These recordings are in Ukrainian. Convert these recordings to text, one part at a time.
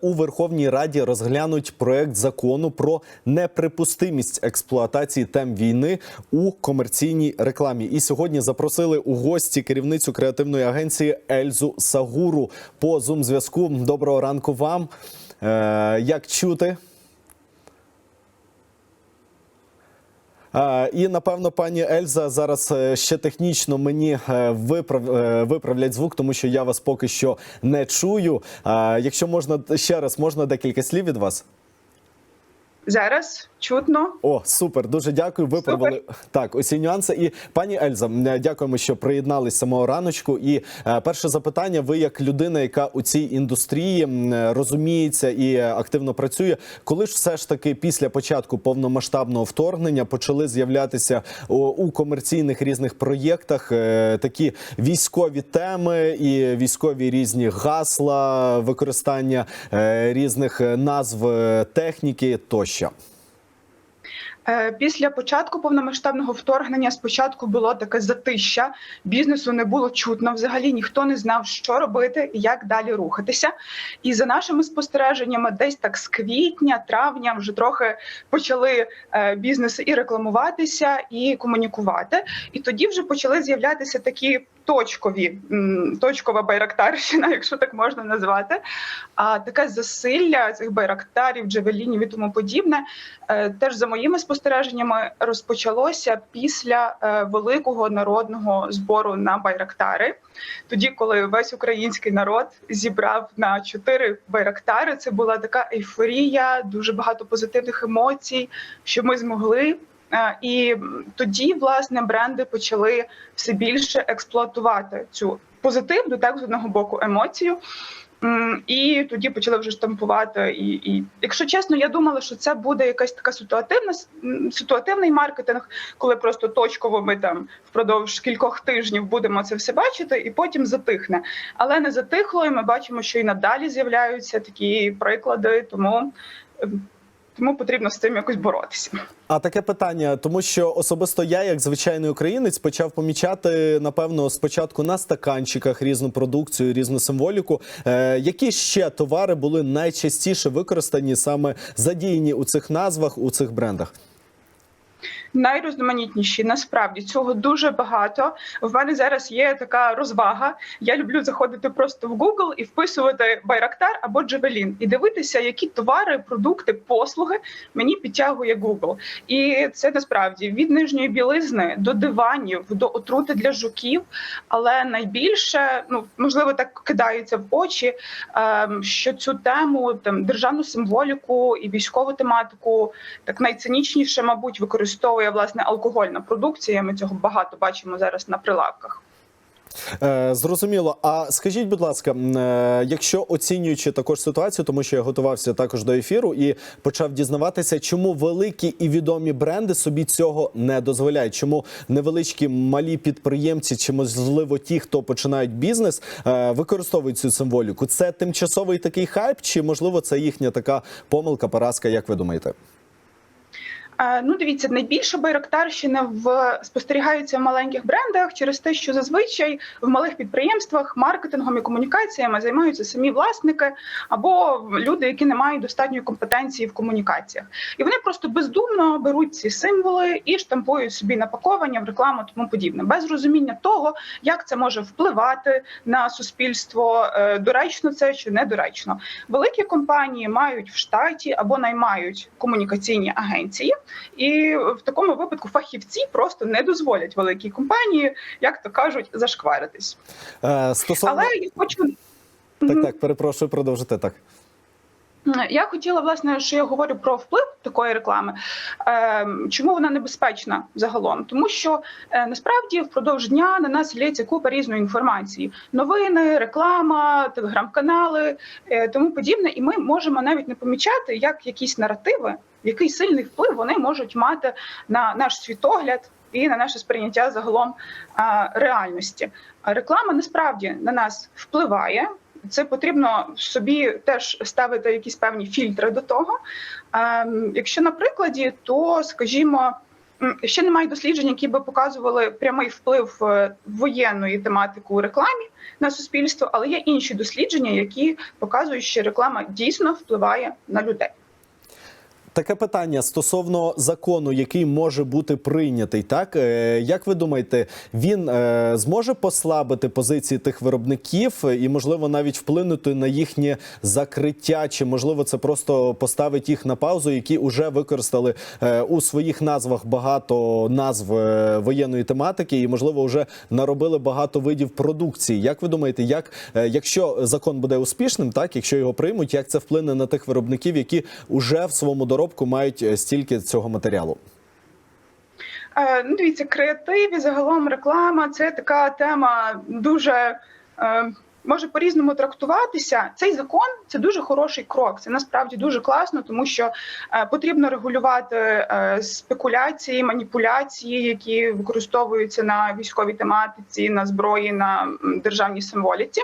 У Верховній Раді розглянуть проект закону про неприпустимість експлуатації тем війни у комерційній рекламі. І сьогодні запросили у гості керівницю креативної агенції Ельзу Сагуру по зум зв'язку. Доброго ранку вам. Е, як чути? І напевно, пані Ельза зараз е, ще технічно мені е, виправ, е, виправлять звук, тому що я вас поки що не чую. Якщо можна ще раз, можна декілька слів від вас. Зараз чутно. О, супер, дуже дякую. Виправили так. Усі нюанси. І пані Ельза, дякуємо, що приєднались самого раночку. І е, перше запитання: ви як людина, яка у цій індустрії е, розуміється і активно працює, коли ж все ж таки після початку повномасштабного вторгнення почали з'являтися у, у комерційних різних проєктах е, такі військові теми і військові різні гасла, використання е, різних е, назв е, техніки тощо. Е, Після початку повномасштабного вторгнення спочатку було таке затища. Бізнесу не було чутно. Взагалі ніхто не знав, що робити і як далі рухатися. І за нашими спостереженнями, десь так з квітня, травня вже трохи почали е, бізнеси і рекламуватися, і комунікувати. І тоді вже почали з'являтися такі. Точкові точкова байрактарщина, якщо так можна назвати, а таке засилля цих байрактарів, джевелінів і тому подібне, е, теж за моїми спостереженнями розпочалося після е, великого народного збору на байрактари. Тоді, коли весь український народ зібрав на чотири байрактари, це була така ейфорія, дуже багато позитивних емоцій, що ми змогли. Е, І тоді власне бренди почали все більше експлуатувати цю позитивну, так з одного боку, емоцію. І тоді почали вже штампувати. І, і якщо чесно, я думала, що це буде якась така ситуативна ситуативний маркетинг, коли просто точково ми там впродовж кількох тижнів будемо це все бачити, і потім затихне. Але не затихло, і ми бачимо, що і надалі з'являються такі приклади, тому. Тому потрібно з цим якось боротися. А таке питання, тому що особисто я, як звичайний українець, почав помічати напевно спочатку на стаканчиках різну продукцію, різну символіку. Е, які ще товари були найчастіше використані саме задіяні у цих назвах, у цих брендах? Найрізноманітніші. Насправді цього дуже багато. В мене зараз є така розвага. Я люблю заходити просто в Google і вписувати Байрактар або Джевелін і дивитися, які товари, продукти, послуги мені підтягує Google. І це насправді від нижньої білизни до диванів, до отрути для жуків. Але найбільше, ну можливо, так кидається в очі, ем, що цю тему там державну символіку і військову тематику так найцинічніше, мабуть, використовує власне алкогольна продукція. Ми цього багато бачимо зараз на прилавках. Е, зрозуміло. А скажіть, будь ласка, е, якщо оцінюючи також ситуацію, тому що я готувався також до ефіру і почав дізнаватися, чому великі і відомі бренди собі цього не дозволяють, чому невеличкі малі підприємці, чи можливо ті, хто починають бізнес, е, використовують цю символіку. Це тимчасовий такий хайп, чи можливо це їхня така помилка, поразка, як ви думаєте? Ну, дивіться, найбільша байрактарщина в спостерігається в маленьких брендах через те, що зазвичай в малих підприємствах маркетингом і комунікаціями займаються самі власники або люди, які не мають достатньої компетенції в комунікаціях, і вони просто бездумно беруть ці символи і штампують собі напакування в рекламу, тому подібне, без розуміння того, як це може впливати на суспільство, е, доречно це чи недоречно. Великі компанії мають в штаті або наймають комунікаційні агенції. І в такому випадку фахівці просто не дозволять великій компанії, як то кажуть, зашкваритись. Е, стосовно Але я хочу так, так, перепрошую, продовжити так. Я хотіла, власне, що я говорю про вплив такої реклами. Е, Чому вона небезпечна загалом? Тому що е, насправді впродовж дня на нас лється купа різної інформації: новини, реклама, телеграм-канали, е, тому подібне. І ми можемо навіть не помічати, як якісь наративи, який сильний вплив вони можуть мати на наш світогляд. І на наше сприйняття загалом реальності. А реклама насправді на нас впливає. Це потрібно собі теж ставити якісь певні фільтри до того. Ем, Якщо на прикладі, то скажімо, Ще немає досліджень, які би показували прямий вплив е, воєнної тематики у рекламі на суспільство, але є інші дослідження, які показують, що реклама дійсно впливає на людей. Таке питання стосовно закону, який може бути прийнятий, так Е, як ви думаєте, він е, зможе послабити позиції тих виробників і, можливо, навіть вплинути на їхнє закриття, чи можливо це просто поставить їх на паузу, які вже використали е, у своїх назвах багато назв воєнної тематики, і можливо вже наробили багато видів продукції. Як ви думаєте, як якщо закон буде успішним, так якщо його приймуть, як це вплине на тих виробників, які вже в своєму доробку мають е, стільки цього матеріалу? Е, Ну, дивіться, креатив і загалом реклама це така тема дуже. Може по-різному трактуватися. Цей закон це дуже хороший крок. Це насправді дуже класно, тому що е, потрібно регулювати е, спекуляції, маніпуляції, які використовуються на військовій тематиці, на зброї, на державній символіці.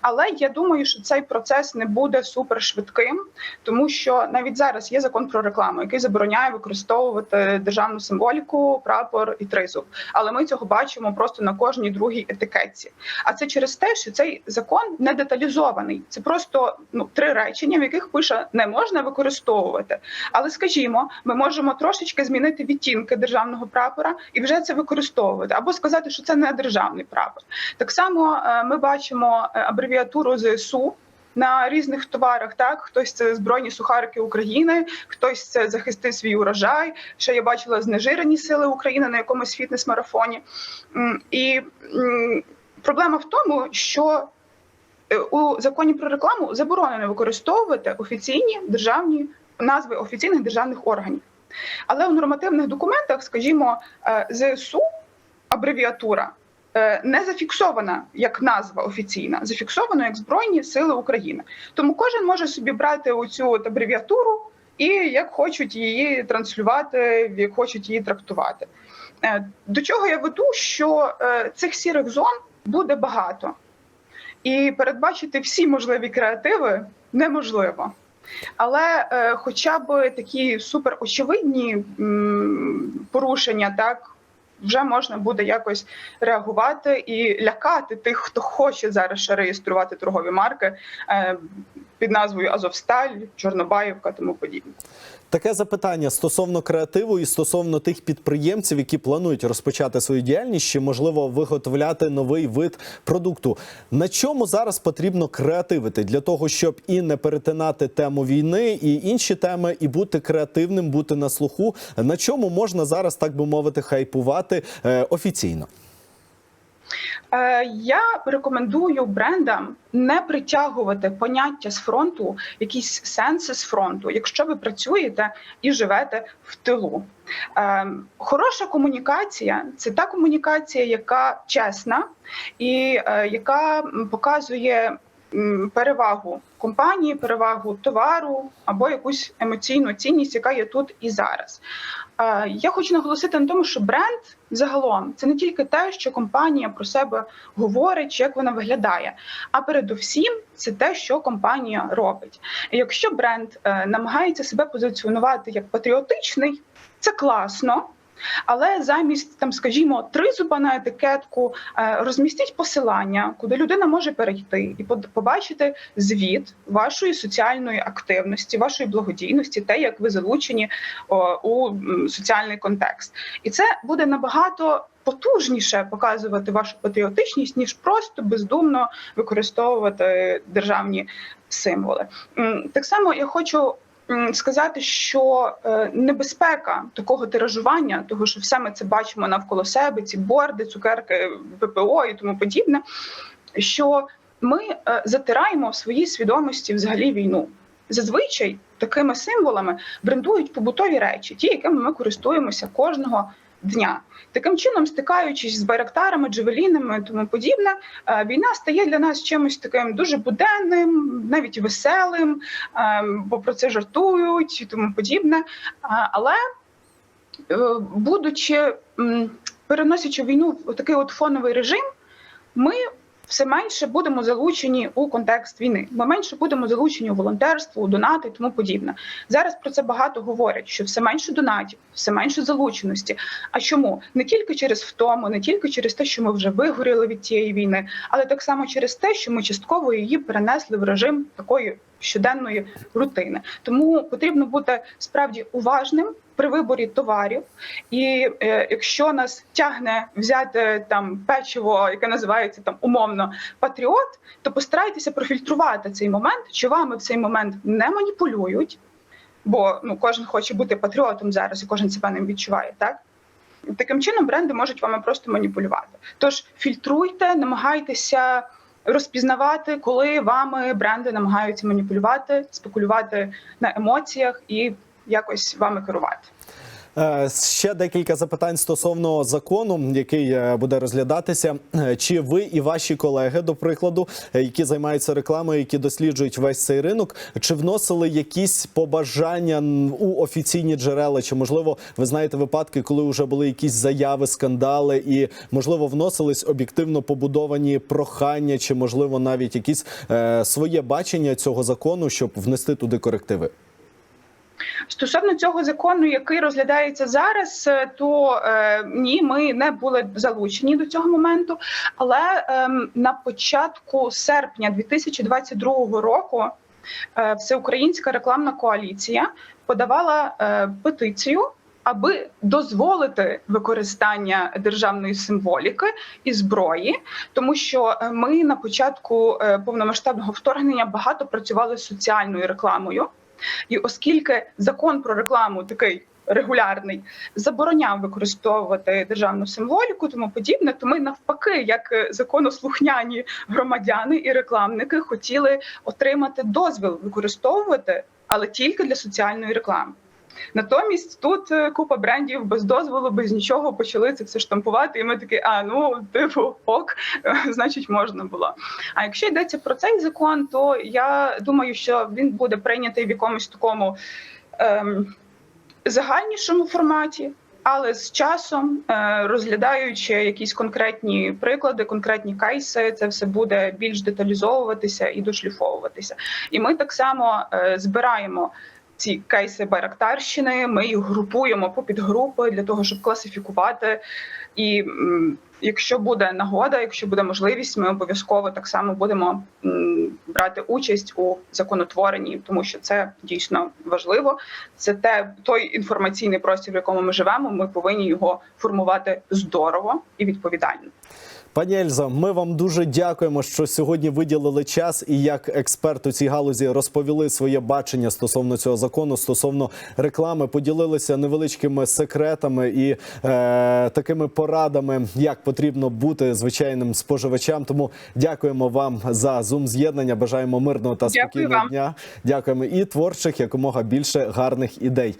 Але я думаю, що цей процес не буде супер швидким, тому що навіть зараз є закон про рекламу, який забороняє використовувати державну символіку, прапор і тризуб. Але ми цього бачимо просто на кожній другій етикетці. А це через те, що цей закон не деталізований. Це просто ну три речення, в яких пише не можна використовувати. Але скажімо, ми можемо трошечки змінити відтінки державного прапора і вже це використовувати, або сказати, що це не державний прапор. Так само е, ми бачимо е, абревіатуру ЗСУ. На різних товарах так хтось це збройні сухарики України, хтось це захисти свій урожай. Ще я бачила знежирені сили України на якомусь фітнес-марафоні. І проблема в тому, що у законі про рекламу заборонено використовувати офіційні державні назви офіційних державних органів. Але у нормативних документах, скажімо, е, ЗСУ абревіатура е, не зафіксована як назва офіційна, зафіксована як Збройні Сили України. Тому кожен може собі брати оцю абревіатуру і як хочуть її транслювати, як хочуть її трактувати. Е, До чого я веду, що е, цих сірих зон буде багато, і передбачити всі можливі креативи неможливо. Але е, хоча б такі суперочевидні м, порушення, так вже можна буде якось реагувати і лякати тих, хто хоче зараз ще реєструвати торгові марки е, під назвою Азовсталь, Чорнобаївка, тому подібне. Таке запитання стосовно креативу і стосовно тих підприємців, які планують розпочати свою діяльність, чи можливо виготовляти новий вид продукту. На чому зараз потрібно креативити для того, щоб і не перетинати тему війни, і інші теми, і бути креативним, бути на слуху. На чому можна зараз, так би мовити, хайпувати е, офіційно? Е, Я рекомендую брендам не притягувати поняття з фронту, якісь сенси з фронту, якщо ви працюєте і живете в тилу. Е, Хороша комунікація це та комунікація, яка чесна і е, яка показує перевагу компанії, перевагу товару або якусь емоційну цінність, яка є тут і зараз. Е, Я хочу наголосити на тому, що бренд загалом це не тільки те, що компанія про себе говорить, як вона виглядає, а передусім це те, що компанія робить. І якщо бренд е, намагається себе позиціонувати як патріотичний, це класно. Але замість там, скажімо, тризуба на етикетку е, розмістіть посилання, куди людина може перейти і побачити звіт вашої соціальної активності, вашої благодійності, те, як ви залучені у соціальний контекст, і це буде набагато потужніше показувати вашу патріотичність, ніж просто бездумно використовувати державні символи. Так само я хочу сказати, що е, небезпека такого тиражування, того що все ми це бачимо навколо себе, ці борди, цукерки, ППО і тому подібне, що ми е, затираємо в своїй свідомості взагалі війну. Зазвичай такими символами брендують побутові речі, ті, якими ми користуємося кожного дня. Таким чином, стикаючись з байрактарами, джевелінами тому подібне, е, війна стає для нас чимось таким дуже буденним, навіть веселим, е, бо про це жартують і тому подібне. Е, Але будучи переносячи війну в такий от фоновий режим, ми все менше будемо залучені у контекст війни. Ми менше будемо залучені у волонтерство, у донати тому подібне. Зараз про це багато говорять: що все менше донатів, все менше залученості. А чому не тільки через втому, не тільки через те, що ми вже вигоріли від цієї війни, але так само через те, що ми частково її перенесли в режим такої щоденної рутини. Тому потрібно бути справді уважним при виборі товарів. І е, якщо нас тягне взяти там печиво, яке називається там умовно патріот, то постарайтеся профільтрувати цей момент, чи вами в цей момент не маніпулюють, бо ну кожен хоче бути патріотом зараз, і кожен себе ним відчуває, так. Таким чином бренди можуть вами просто маніпулювати. Тож фільтруйте, намагайтеся розпізнавати, коли вами бренди намагаються маніпулювати, спекулювати на емоціях і якось вами керувати. Е, Ще декілька запитань стосовно закону, який е, буде розглядатися. Е, Чи ви і ваші колеги, до прикладу, які займаються рекламою, які досліджують весь цей ринок, чи вносили якісь побажання у офіційні джерела? Чи можливо ви знаєте випадки, коли вже були якісь заяви, скандали, і можливо вносились об'єктивно побудовані прохання, чи можливо навіть якісь е, своє бачення цього закону, щоб внести туди корективи? Стосовно цього закону, який розглядається зараз, е, то е, ні, ми не були залучені до цього моменту. Але ем, на початку серпня 2022 року е, Всеукраїнська рекламна коаліція подавала е, петицію. Аби дозволити використання державної символіки і зброї, тому що е, ми на початку е, повномасштабного вторгнення багато працювали з соціальною рекламою. І оскільки закон про рекламу такий регулярний забороняв використовувати державну символіку, тому подібне, то ми навпаки, як е, законослухняні громадяни і рекламники, хотіли отримати дозвіл використовувати, але тільки для соціальної реклами. Натомість тут е, купа брендів без дозволу, без нічого почали це все штампувати, і ми такі, а ну типу ок, значить можна було. А якщо йдеться про цей закон, то я думаю, що він буде прийнятий в якомусь такому ем, загальнішому форматі. Але з часом, е, розглядаючи якісь конкретні приклади, конкретні кейси, це все буде більш деталізовуватися і дошліфовуватися. І ми так само е, збираємо ці кейси Байрактарщини. Ми їх групуємо по підгрупи для того, щоб класифікувати. І якщо буде нагода, якщо буде можливість, ми обов'язково так само будемо брати участь у законотворенні, тому що це дійсно важливо. Це те той інформаційний простір, в якому ми живемо. Ми повинні його формувати здорово і відповідально. Пані Ельза, ми вам дуже дякуємо, що сьогодні виділили час і як експерт у цій галузі розповіли своє бачення стосовно цього закону, стосовно реклами, поділилися невеличкими секретами і е, такими порадами, як потрібно бути звичайним споживачам. Тому дякуємо вам за зум з'єднання. Бажаємо мирного та спокійного дня. Дякуємо і творчих якомога більше гарних ідей.